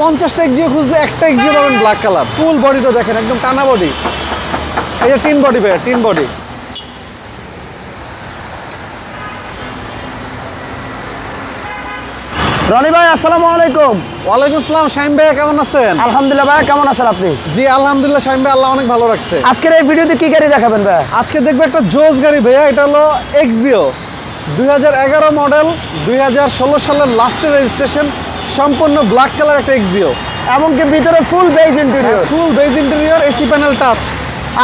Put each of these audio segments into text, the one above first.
পঞ্চাশটা এক্সিও খুঁজলে একটা এক্সিও পাবেন ব্ল্যাক কালার ফুল বডিটা দেখেন একদম টানা বডি এই যে টিন বডি ভাইয়া টিন বডি রনি ভাই আসসালামু আলাইকুম। ওয়ালাইকুম আসসালাম শাহিম ভাইয়া কেমন আছেন? আলহামদুলিল্লাহ ভাই কেমন আছেন আপনি? জি আলহামদুলিল্লাহ শাহিম ভাই আল্লাহ অনেক ভালো রাখছে। আজকের এই ভিডিওতে কি গাড়ি দেখাবেন ভাই আজকে দেখব একটা জোস গাড়ি ভাইয়া এটা হলো এক্সিও দুই হাজার এগারো মডেল দুই হাজার ষোলো সালের লাস্টের রেজিস্ট্রেশন সম্পূর্ণ ব্ল্যাক কালার একটা এক্সিও এমনকি ভিতরে full beige interior full beige interior AC panel touch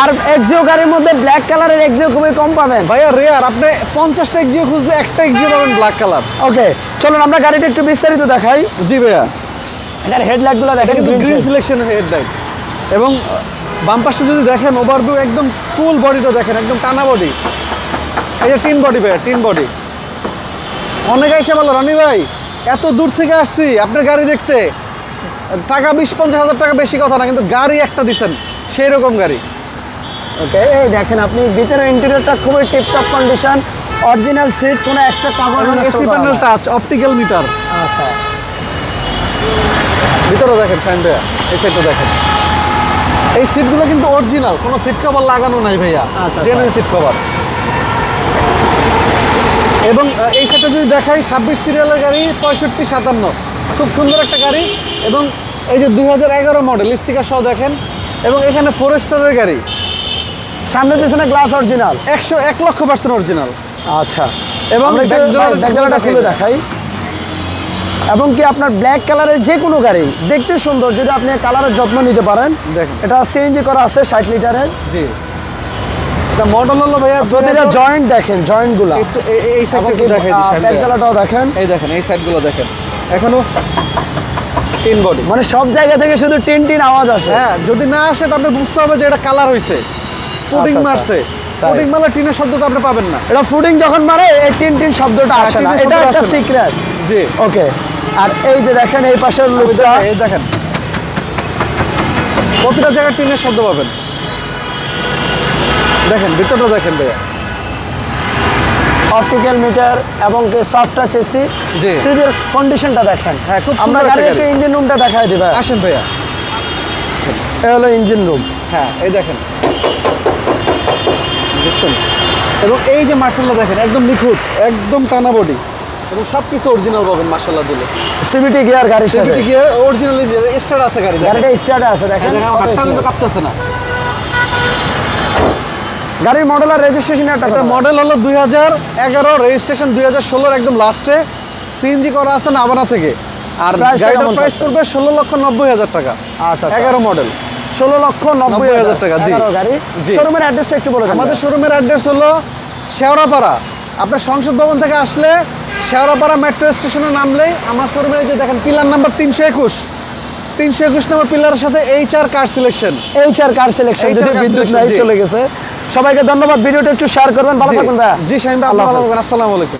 আর এক্সিও গাড়ির মধ্যে ব্ল্যাক কালারের এক্সিও খুবই কম পাবেন। ভাইয়া রেয়ার আপনি পঞ্চাশটা এক্সিও খুঁজলে একটা এক্সিও পাবেন ব্ল্যাক কালার ওকে চলুন আমরা গাড়িটা একটু বিস্তারিত দেখাই। জি ভাইয়া। এটার হেডলাইটগুলো দেখেন গ্রিন। সিলেকশন হেডলাইট এবং বাম পাশে যদি দেখেন ওভারভিউ একদম ফুল বডিটা দেখেন একদম টানা বডি এই যে টিন বডি ভাইয়া টিন বডি অনেকে এসে বলো রনি ভাই। এত দূর থেকে আসছি আপনার গাড়ি দেখতে। টাকা বিশ পঞ্চাশ হাজার টাকা বেশি কথা না কিন্তু গাড়ি একটা দিচ্ছেন সেই রকম গাড়ি। ওকে এই দেখেন আপনি ভিতরে ইন্টেরিয়রটা খুবই টিপটপ কন্ডিশন অরিজিনাল সিট কোনো extra cover AC panel touch optical meter আচ্ছা। ভিতরে দেখেন শাইন ভাইয়া এই সাইডটা দেখেন। এই সিটগুলো কিন্তু অরিজিনাল কোনো সিট কভার লাগানো নাই ভাইয়া। আচ্ছা, জেনুইন সিট কভার এবং এই সেটটা যদি দেখাই ছাব্বিশ সিরিয়ালের গাড়ি পঁয়ষট্টি সাতান্ন। খুব সুন্দর একটা গাড়ি এবং এই যে দুই হাজার এগারো মডেল স্টিকার সহ দেখেন। এবং এখানে ফোরেস্টারের গাড়ি। সামনে পিছনে গ্লাস অরিজিনাল একশো এক লক্ষ পার্সেন্ট অরিজিনাল আচ্ছা। এবং খুলে দেখাই। এবং কি আপনার ব্ল্যাক কালারের যে কোনো গাড়ি দেখতে সুন্দর যদি আপনি কালারের যত্ন নিতে পারেন। দেখেন। এটা সিএনজি করা আছে ষাট লিটারের জি। এটা মডেল হলো ভাইয়া প্রতিটা 2000 জয়েন্ট দেখেন জয়েন্টগুলো একটু এই- সাইডটা দেখাই দিই ব্যাক দেখেন এই দেখেন। এই সাইডগুলো দেখেন। এখনও তিন বডি মানে সব জায়গা থেকে শুধু টিন টিন আওয়াজ আসে। হ্যাঁ যদি না আসে তো আপনি বুঝতে হবে যে এটা কালার হয়েছে পুডিং আচ্ছা, মারছে। তাই। পুডিং টিনের শব্দ তো আপনি পাবেন না। এটা ফুডিং যখন মারে এই টিন টিন শব্দটা হ্যাঁ, আসে না। এটা একটা। সিক্রেট জি। ওকে আর এই যে দেখেন এই পাশের লুকটা এই দেখেন। প্রতিটা জায়গায় টিনের শব্দ পাবেন। দেখেন ভিতরটা দেখেন ভাইয়া। অপটিক্যাল মিটার এবং কি সফট টাচ এসি জি। সিটের কন্ডিশনটা দেখেন। হ্যাঁ, খুব আমরা সুন্দর গাড়ির একটু ইঞ্জিন রুমটা দেখাই দিবা আসেন ভাইয়া। এটা হলো ইঞ্জিন রুম হ্যাঁ এই দেখেন। দেখছেন? এবং এই যে মার্শাল্লাহ দেখেন একদম নিখুঁত একদম টানা বডি এবং সব কিছু অরিজিনাল পাবেন মার্শাল্লাহ দিলে। সিভিটি গিয়ার গাড়ির সাথে। সেফটি গিয়ার অরিজিনালি স্টার্ট আছে গাড়ি গাড়িটা স্টার্টে আছে দেখেন। হাতটা কিন্তু কাঁপতেছে না। গাড়ির মডেল আর রেজিস্ট্রেশন একটা মডেল হলো দুই হাজার এগারো রেজিস্ট্রেশন দুই হাজার ষোলোর একদম লাস্টে সিএনজি করা আছে নাবানা থেকে। আর গাড়িটার প্রাইস? পড়বে ষোলো লক্ষ নব্বই হাজার টাকা। আচ্ছা এগারো মডেল ষোলো লক্ষ নব্বই হাজার। টাকা, জি। গাড়ি। শোরুমের অ্যাড্রেসটা একটু বলে আমাদের শোরুমের অ্যাড্রেস হলো শেওড়াপাড়া। আপনার সংসদ ভবন থেকে আসলে শেওড়াপাড়া মেট্রো স্টেশনে নামলেই আমার শোরুমের যে দেখেন পিলার নাম্বার তিনশো একুশ। তিনশো একুশ নম্বর পিলারের সাথে H R car selection H R car selection যদি বিদ্যুৎ নাই চলে গেছে। সবাইকে ধন্যবাদ ভিডিওটা একটু শেয়ার করবেন ভালো থাকবেন জি শাহিন ভাই আল্লাহ। থাকবেন আসসালামু আলাইকুম।